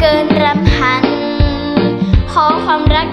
เกินรำพัน ขอความรัก